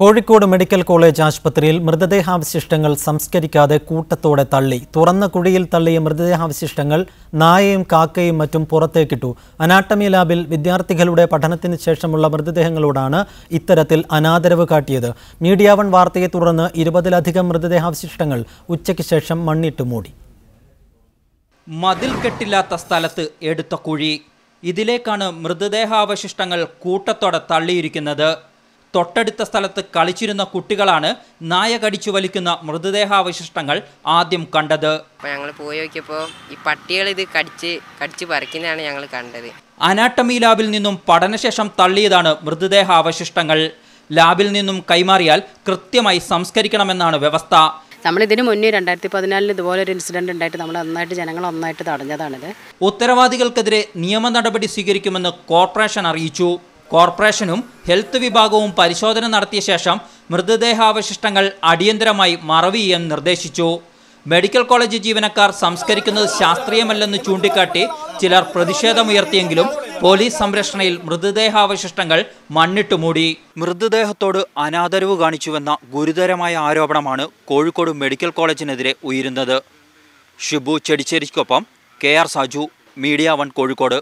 Kozhikode medical college ആശുപത്രിയിൽ മൃതദേഹാവശിഷ്ടങ്ങൾ സംസ്കരിക്കാതെ കൂട്ടത്തോടെ തള്ളി. തുറന്ന കുഴിയിൽ തള്ളിയ മൃതദേഹാവശിഷ്ടങ്ങൾ നായയും കാക്കയും മറ്റും പുറത്തേക്കിട്ടു. അനാട്ടമി ലാബിൽ വിദ്യാർത്ഥികളുടെ പഠനത്തിന് ശേഷമുള്ള മൃതദേഹങ്ങളോടാണ് ഇത്തരത്തിൽ അനാദരവ് കാട്ടിയത്. മീഡിയ വൺ വാർത്തയെ തുടർന്ന് ഇരുപതിലധികം മൃതദേഹാവശിഷ്ടങ്ങൾ ഉച്ചയ്ക്ക് ശേഷം മണ്ണിട്ട് മൂടി. മതിൽ കെട്ടില്ലാത്ത സ്ഥലത്ത് എടുത്ത കുഴി. ഇതിലേക്കാണ് മൃതദേഹാവശിഷ്ടങ്ങൾ കൂട്ടത്തോടെ തള്ളിയിരിക്കുന്നത്. തൊട്ടടുത്ത സ്ഥലത്ത് കളിച്ചിരുന്ന കുട്ടികളാണ് നായ കടിച്ചു വലിക്കുന്ന മൃതദേഹാവശിഷ്ടങ്ങൾ ആദ്യം കണ്ടത്. ഞങ്ങൾ പോയി നോക്കിയപ്പോൾ ഈ പട്ടികൾ ഇത് കടിച്ച് കടിച്ച് പറിക്കുന്നതാണ് ഞങ്ങൾ കണ്ടത്. അനാട്ടമി ലാബിൽ നിന്നും പഠനശേഷം തള്ളിയതാണ് മൃതദേഹാവശിഷ്ടങ്ങൾ. ലാബിൽ നിന്നും കൈമാറിയാൽ കൃത്യമായി സംസ്കരിക്കണമെന്നാണ് വ്യവസ്ഥ. നമ്മൾ ഇതിന് മുന്നേ രണ്ടായിരത്തി പതിനാലിൽ ഇതുപോലെ ഒരു ഇൻസിഡന്റ് ഉണ്ടായിട്ട് നമ്മൾ നന്നായിട്ട് ജനങ്ങൾ ഒന്നായിട്ട് തടഞ്ഞതാണിത്. ഉത്തരവാദികൾക്കെതിരെ നിയമ നടപടി സ്വീകരിക്കുമെന്ന് കോർപ്പറേഷൻ അറിയിച്ചു. കോർപ്പറേഷനും ഹെൽത്ത് വിഭാഗവും പരിശോധന നടത്തിയ ശേഷം മൃതദേഹാവശിഷ്ടങ്ങൾ അടിയന്തരമായി മറവി ചെയ്യാൻ നിർദ്ദേശിച്ചു. മെഡിക്കൽ കോളേജ് ജീവനക്കാർ സംസ്കരിക്കുന്നത് ശാസ്ത്രീയമല്ലെന്ന് ചൂണ്ടിക്കാട്ടി ചിലർ പ്രതിഷേധമുയർത്തിയെങ്കിലും പോലീസ് സംരക്ഷണയിൽ മൃതദേഹാവശിഷ്ടങ്ങൾ മണ്ണിട്ട് മൂടി. മൃതദേഹത്തോട് അനാദരവ് കാണിച്ചുവെന്ന ഗുരുതരമായ ആരോപണമാണ് കോഴിക്കോട് മെഡിക്കൽ കോളേജിനെതിരെ ഉയരുന്നത്. Shibu ചെടിച്ചേരിക്കൊപ്പം K R Saju media one Kozhikode.